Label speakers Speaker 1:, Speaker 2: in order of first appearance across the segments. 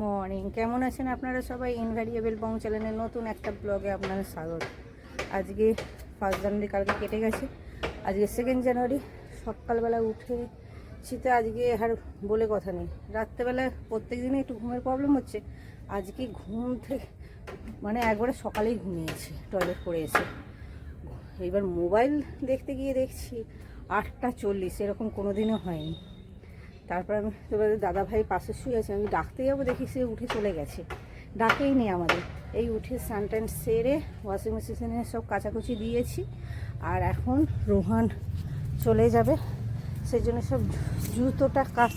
Speaker 1: Morning. কেমন আছেন আপনারা সবাই? ইনভ্যারিয়েবল বং চ্যানেলের নতুন একটা ব্লগে আপনাদের স্বাগত। আজকে ফার্স্ট জানুয়ারি, কালকে কেটে গেছে। আজকে সেকেন্ড জানুয়ারি, সকালবেলা উঠে শীতে আজকে আর বলে কথা নেই। রাত্রেবেলা প্রত্যেক দিনে একটু ঘুমের প্রবলেম হচ্ছে। আজকে ঘুম থেকে মানে একবারে সকালেই ঘুমিয়েছে টয়লেট করে এসে। এইবার মোবাইল দেখতে গিয়ে দেখছি, আটটা চল্লিশ, এরকম কোনো দিনও হয়নি। তারপর আমি এবার দাদা ভাই পাশে শুয়ে আছে, আমি ডাকতে যাব, দেখি সে উঠে চলে গেছে। ডাকেই নেই আমাদের। এই উঠে সানটাইন সেরে ওয়াশিং মেশিনে সব কাচাকুচি দিয়েছি, আর এখন রোহান চলে যাবে। সেই জন্য সব জুতোটা কাচ,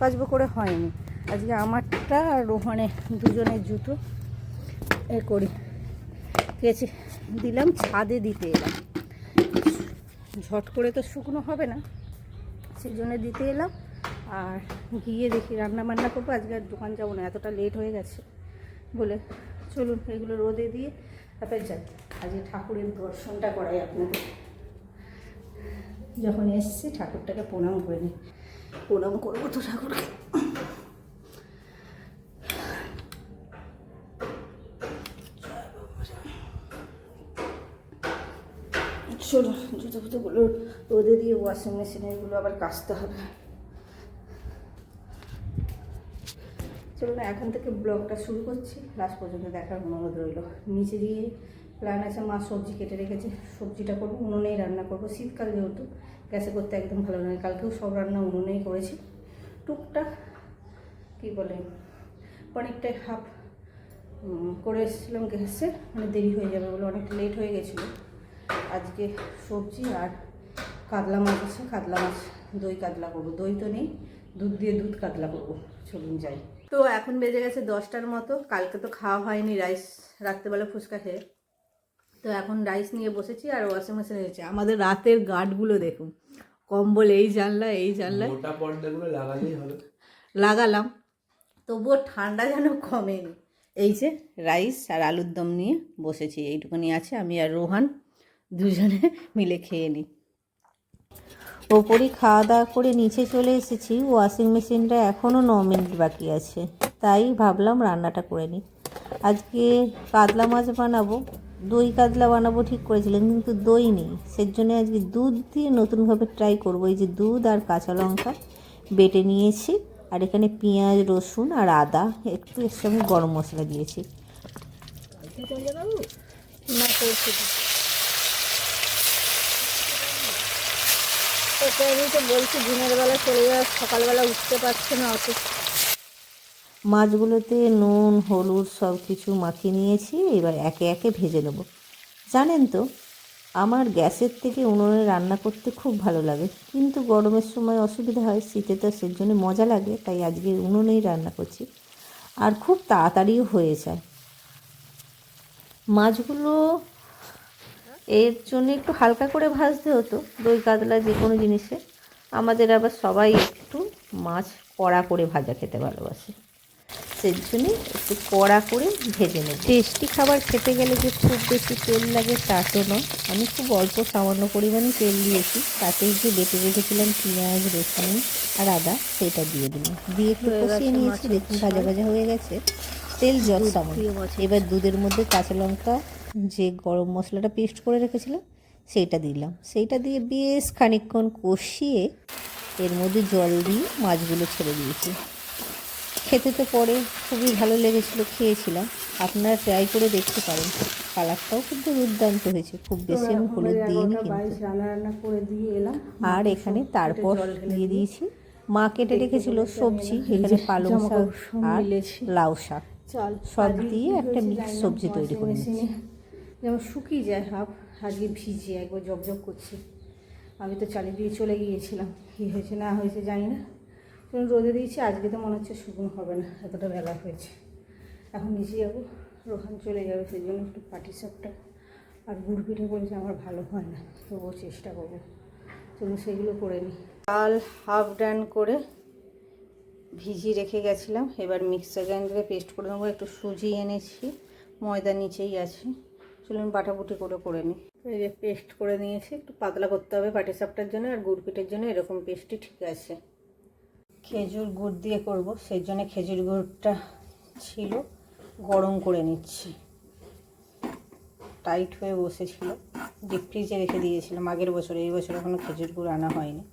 Speaker 1: কাচবো করে হয়নি। আজকে আমারটা আর রোহানের দুজনের জুতো এ করি। কেচে দিলাম, ছাদে দিতে এলাম। ঝট করে তো শুকনো হবে না, সেই জন্য দিতে এলাম। আর গিয়ে দেখি রান্না বান্না করব। আজকে আর দোকান যাব না, এতটা লেট হয়ে গেছে বলে চলুন এগুলো রোদে দিয়ে তারপরে যাই। আজকে ঠাকুরের দর্শনটা করাই আপনাদের। যখন এসছি ঠাকুরটাকে প্রণাম করে নিই। প্রণাম করব তো ঠাকুরকে। চলো জুতো ফুতোগুলো রোদে দিয়ে ওয়াশিং মেশিনে এগুলো আবার কাচতে হবে। চলুন এখন থেকে ব্লগটা শুরু করছি। লাস্ট পর্যন্ত দেখার অনুরোধ রইল। নিচে দিয়ে প্ল্যান আছে, মা সবজি কেটে রেখেছে, সবজিটা করব, উনুনেই রান্না করব। শীতকাল যেহেতু, গ্যাসে করতে একদম ভালো লাগে কালকেও সব রান্না উনুনেই করেছি। টুকটাক, কী বলে, অনেকটাই হাফ করে এসেছিলাম গ্যাসে মানে দেরি হয়ে যাবে বলে অনেকটা লেট হয়ে গেছিল। আজকে সবজি আর কাতলা মাছ আছে। কাতলা মাছ, দই কাতলা করব। দই তো নেই, দুধ দিয়ে দুধ কাতলা করব। চলুন যাই। তো এখন বেজে গেছে দশটার মতো। কালকে তো খাওয়া হয়নি রাইস রাত্রেবেলা ফুচকা খেয়ে। তো এখন রাইস নিয়ে বসেছি আর ওয়াশিং মেশিন হয়েছে আমাদের রাতের গার্ডগুলো দেখুন কম্বল এই জানলা এই
Speaker 2: হবে।
Speaker 1: লাগালাম তবুও ঠান্ডা যেন কমেনি। এই যে রাইস আর আলুর দম নিয়ে বসেছি এইটুকুনি আছে। আমি আর রোহান দুজনে মিলে খেয়ে নিই। ওপরই খাওয়া দাওয়া করে নিচে চলে এসেছি। ওয়াশিং মেশিনটা এখনও ন মিনিট বাকি আছে। তাই ভাবলাম রান্নাটা করে নিই। আজকে কাতলা মাছ বানাবো। দই কাতলা বানাবো ঠিক করেছিলাম কিন্তু দই নেই। সেই জন্য আজকে দুধ দিয়ে নতুনভাবে ট্রাই করব। এই যে দুধ আর কাঁচা লঙ্কা বেটে নিয়েছি। আর এখানে পেঁয়াজ রসুন আর আদা একটু এর সঙ্গে গরম মশলা দিয়েছি। না করছি তো। বলছি দিনের বেলা চলে সকালবেলা উঠতে পারছে না মাছগুলোতে নুন, হলুদ সব কিছু মাখিয়ে নিয়েছি, এবার একে একে ভেজে নেব। জানেন তো, আমার গ্যাসের থেকে উনুনে রান্না করতে খুব ভালো লাগে, কিন্তু গরমের সময় অসুবিধা হয়, শীতে তো সেই জন্য মজা লাগে, তাই আজকে উনুনেই রান্না করছি। আর খুব তাড়াতাড়িও হয়ে যায়। মাছগুলো এর জন্য একটু হালকা করে ভাজতে হতো দই কাতলা যে কোনো জিনিসে। আমাদের আবার সবাই একটু মাছ কড়া করে ভাজা খেতে ভালোবাসে। সেই জন্যে একটু কড়া করে ভেজে নেব। টেস্টি খাবার খেতে গেলে যে খুব বেশি তেল লাগে তা তো নয়। আমি খুব অল্প সামান্য পরিমাণে তেল দিয়েছি তাতেই যে বেটে রেখেছিলাম পেঁয়াজ রসুন আর আদা সেটা দিয়ে দিলাম। দিয়ে একটু কষিয়ে নিয়েছি দেখুন ভাজা ভাজা হয়ে গেছে। তেল জল সামান্য। এবার দুধের মধ্যে কাঁচা লঙ্কা যে গরম মশলাটা পেস্ট করে রেখেছিলাম সেইটা দিলাম। সেইটা দিয়ে বেশ খানিকক্ষণ কষিয়ে এর মধ্যে জল দিয়ে মাছগুলো ছেড়ে দিয়েছি। খেতে তো পরে খুবই ভালো লেগেছিলো খেয়েছিলাম। আপনারা ট্রাই করে দেখতে পারেন। কালারটাও কিন্তু দুর্দান্ত হয়েছে খুব বেশি আমি হলুদ দিইনি কিন্তু।
Speaker 3: রান্না রান্না করে দিয়ে এলাম।
Speaker 1: আর এখানে তারপর দিয়ে দিয়েছি। মা কেটে রেখেছিল সবজি এখানে পালং শাক আর লাউ শাক। সব দিয়ে একটা মিক্স সবজি তৈরি করে নিচ্ছি
Speaker 3: যেমন শুকিয়ে যায় হাফ আজকে ভিজে একবার জব করছে। আমি তো চালিয়ে দিয়ে চলে গিয়েছিলাম, কী হয়েছে না হয়েছে জানি না। রোদে দিয়েছি, আজকে তো মনে হচ্ছে শুকনো হবে না, এতটা বেলা হয়েছে। এখন নিচে যাব, রোহান চলে যাবে, সেই জন্য একটু পাটি সাপটা আর গুড় পিঠে করেছে, আমার ভালো হয় না, তবুও চেষ্টা করব। চলুন সেগুলো করে নিই।
Speaker 1: চাল হাফ ডান করে ভিজিয়ে রেখে গেছিলাম, এবার মিক্সার গ্রাইন্ডারে পেস্ট করে নেব, একটু সুজি এনেছি, ময়দা নিচেই আছে। চলুন বাটাবুটি করে করে নিই। এই যে পেস্ট করে নিয়েছি, একটু পাতলা করতে হবে পাটি সাপটার জন্য আর গুড় পিঠের জন্য, এরকম পেস্টই ঠিক আছে। খেজুর গুড় দিয়ে করব, সেই জন্য খেজুর গুড়টা ছিল, গরম করে নিচ্ছি। টাইট হয়ে বসেছিল ডিপ ফ্রিজে রেখে দিয়েছিলাম আগের বছর, এই বছর এখনও খেজুর গুড় আনা হয়নি।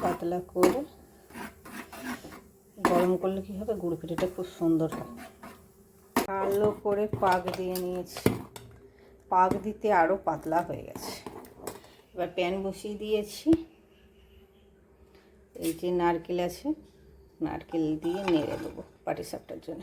Speaker 1: পাতলা করে গরম করলে কী হবে? গুড় পিঠেটা খুব সুন্দর হয়। ভালো করে পাক দিয়ে নিয়েছি। পাক দিতে আরও পাতলা হয়ে গেছে। এবার প্যান বসিয়ে দিয়েছি। এই যে নারকেল আছে, নারকেল দিয়ে নেড়ে দেবো পাটি সাপটার জন্য।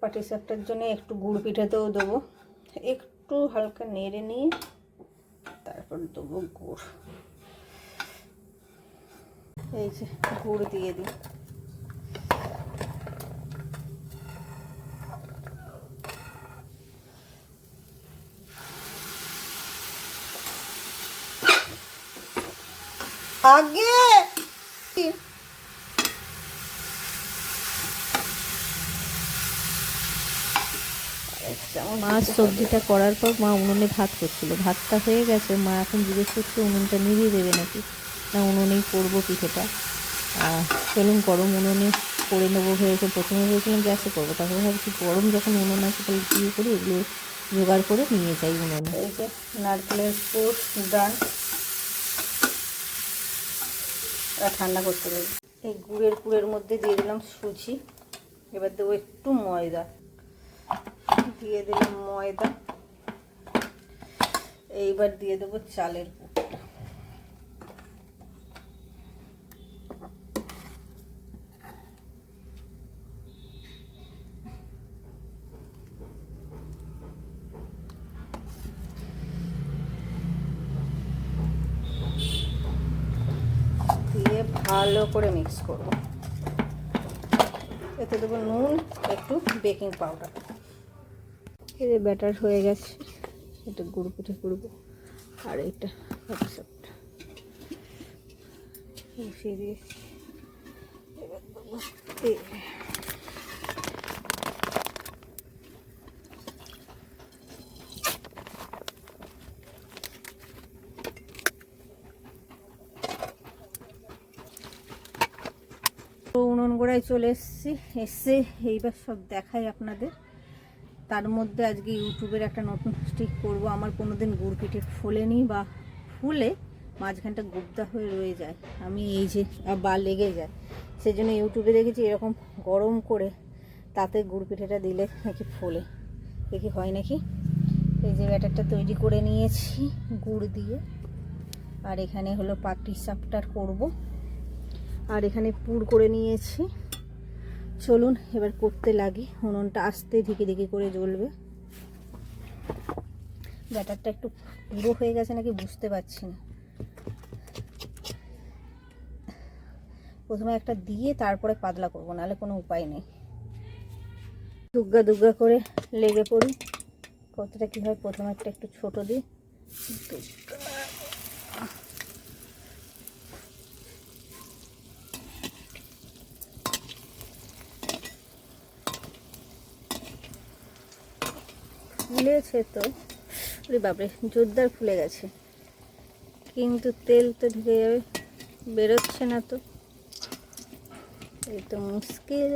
Speaker 1: পাটি সাপটার জন্য একটু গুড় পিঠাতেও দেবো। একটু হালকা নেড়ে নিয়ে তারপর দেবো গুড়। এই যে গুড় দিয়ে দিই। আগে।
Speaker 3: মাছ সবজিটা করার পর মা উনুনে ভাত করছিল। ভাতটা হয়ে গেছে মা এখন জিজ্ঞেস করছে উনুনটা নিভিয়ে দেবে নাকি? না উনুনেই করব পিঠেটা। আর চলুন গরম উনুনে করে নেব ভেবেছে। প্রথমে ভেবেছিলাম গ্যাসে করব তারপরে ভাবছি গরম যখন উনুন আছে তাহলে কী করি? এগুলো জোগাড় করে নিয়ে যাই উনুনে।
Speaker 1: এই যে নারকেলের পুর ডান। আর ঠান্ডা করতে পারি এই গুড়ের পুরের মধ্যে দিয়ে দিলাম সুজি, এবার দেবো একটু ময়দা। দিয়ে দিলাম ময়দা, এইবার দিয়ে দেবো চালের পুরটা দিয়ে ভালো করে মিক্স করব। এতে দেবো নুন, একটু বেকিং পাউডার এদের ব্যাটার হয়ে গেছে, এটা গুঁড়ো পিঠে করব। আর এটা বসিয়ে দিয়ে এবার দেবো। তো উনুন চলে এসেছি, এসে এইবার সব দেখাই আপনাদের। তার মধ্যে আজকে ইউটিউবের একটা নতুন স্টিক করব। আমার কোনো দিন গুড় পিঠে ফোলেনি বা ফুলে মাঝখানটা গুপ্তা হয়ে রয়ে যায়। আমি এই যে বা লেগে যায়। সেই জন্য ইউটিউবে দেখেছি এরকম গরম করে তাতে গুড় পিঠেটা দিলে নাকি ফোলে। দেখি হয় নাকি? এই যে ব্যাটারটা তৈরি করে নিয়েছি গুড় দিয়ে। আর এখানে হলো পাটি সাপটার করব। আর এখানে পুর করে নিয়েছি। চলুন এবার করতে লাগি। উনুনটা আস্তে ধিকে ধিকে করে জ্বলবে। ব্যাটারটা একটু পুরো হয়ে গেছে নাকি বুঝতে পারছি না। প্রথমে একটা দিয়ে তারপরে পাতলা করব, নাহলে কোনো উপায় নেই। দুগ্গা দুগ্গা করে লেগে পড়ি কতটা কী হয়, প্রথমে একটা একটু ছোট দিই। ফুলেছে তো। ওরে বাপরে, জোরদার ফুলে গেছে। কিন্তু তেল তো ঢুকে যাবে, বেরোচ্ছে না তো। এই তো মুশকিল।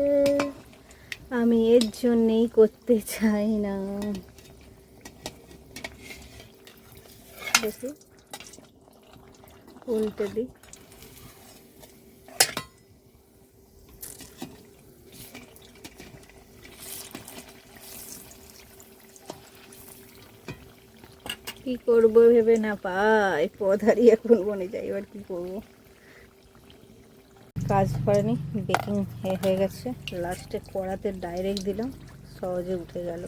Speaker 1: আমি এর জন্যেই করতে চাই না। দেখি, উল্টে দিই কি করব ভেবে না পাই। পথ হারিয়ে এখন বনে যাই, এবার কি করব? কাজ করেনি বেকিং হয়ে গেছে। লাস্টে কড়াতে ডাইরেক্ট দিলাম, সহজে উঠে গেল।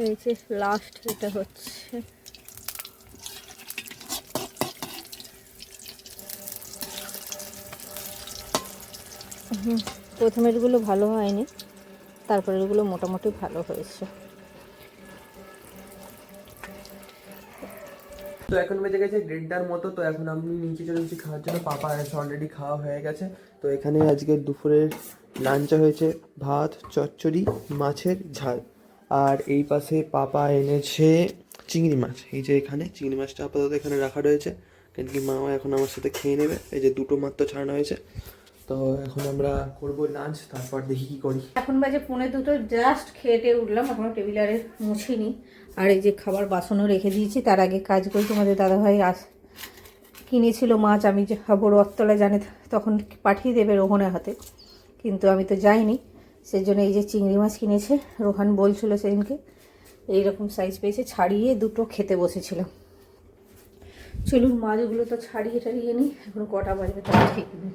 Speaker 1: এই যে লাস্ট এটা হচ্ছে। হুম প্রথমেরগুলো ভালো হয়নি তারপরে এগুলো মোটামুটি ভালো হয়েছে।
Speaker 2: তো এখন বেজে গেছে দেড়টার মতো, তো এখন আমি নিচে চলে এসেছি খাওয়ার জন্য। পাপা এসে অলরেডি খাওয়া হয়ে গেছে। তো এখানে আজকে দুপুরের লাঞ্চে হয়েছে ভাত, চচ্চড়ি, মাছের ঝাল। আর এই পাশে পাপা এনেছে চিংড়ি মাছ। এই যে এখানে চিংড়ি মাছটা আপাতত এখানে রাখা রয়েছে। কেন কি মামা এখন আমার সাথে খেয়ে নেবে। এই যে দুটো মাত্র ছাড়ানো হয়েছে। তো এখন আমরা করব লাঞ্চ তারপর দেখি কি করি।
Speaker 1: এখন বাজে পৌনে দুটো। জাস্ট খেয়ে উঠলাম, এখনও টেবিল আরে মুছিনি। আর এই যে খাবার বাসনও রেখে দিয়েছি। তার আগে কাজ করে। তোমাদের দাদাভাই আস, কিনেছিল মাছ। আমি যে খাব রথতলায় জানে তখন পাঠিয়ে দেবে রোহনের হাতে। কিন্তু আমি তো যাইনি। সেই জন্য এই যে চিংড়ি মাছ কিনেছে, রোহান বলছিল সেদিনকে, এইরকম সাইজ পেয়েছে, ছাড়িয়ে দুটো খেতে বসেছিলাম। চলুন মাছগুলো তো ছাড়িয়ে টাড়িয়ে নিই, এখন কটা বাজবে তার ঠিক নেই।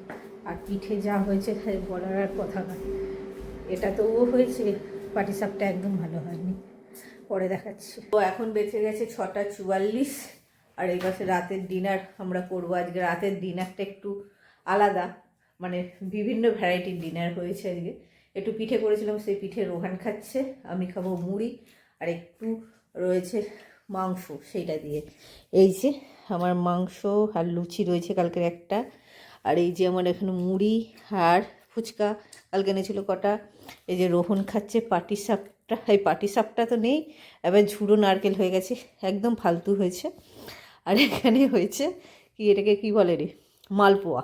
Speaker 1: আর পিঠে যা হয়েছে বলার আর কথা নয়। এটা তো ও হয়েছে পাটিসাপটা একদম ভালো হয়নি। পরে দেখাচ্ছি। তো এখন বেঁচে গেছে ছটা চুয়াল্লিশ, আর এই পাশে রাতের ডিনার আমরা করব। আজকে রাতের ডিনারটা একটু আলাদা মানে বিভিন্ন ভ্যারাইটির ডিনার হয়েছে আজকে। একটু পিঠে করেছিলাম, সেই পিঠে রোহান খাচ্ছে, আমি খাব মুড়ি, আর একটু রয়েছে মাংস, সেইটা দিয়ে। এই যে আমার মাংস আর লুচি রয়েছে কালকের একটা, আর এই যে আমার এখানে মুড়ি আর ফুচকা, কালকে এনেছিল কটা, এই যে রোহন খাচ্ছে পাটি সাপটা, এই পাটি সাপটা তো নেই, এবার ঝুড়ো নারকেল হয়ে গেছে, একদম ফালতু হয়েছে। আর এখানে হয়েছে কি এটাকে কি বলে রে? মালপোয়া।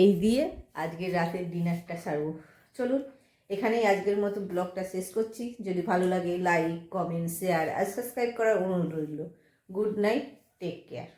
Speaker 1: এই দিয়ে আজকের রাতের ডিনারটা সারবো। চলুন, এখানেই আজকের মতো ব্লগটা শেষ করছি। যদি ভালো লাগে লাইক কমেন্ট শেয়ার আর সাবস্ক্রাইব করার অনুরোধ রইল। Good night take care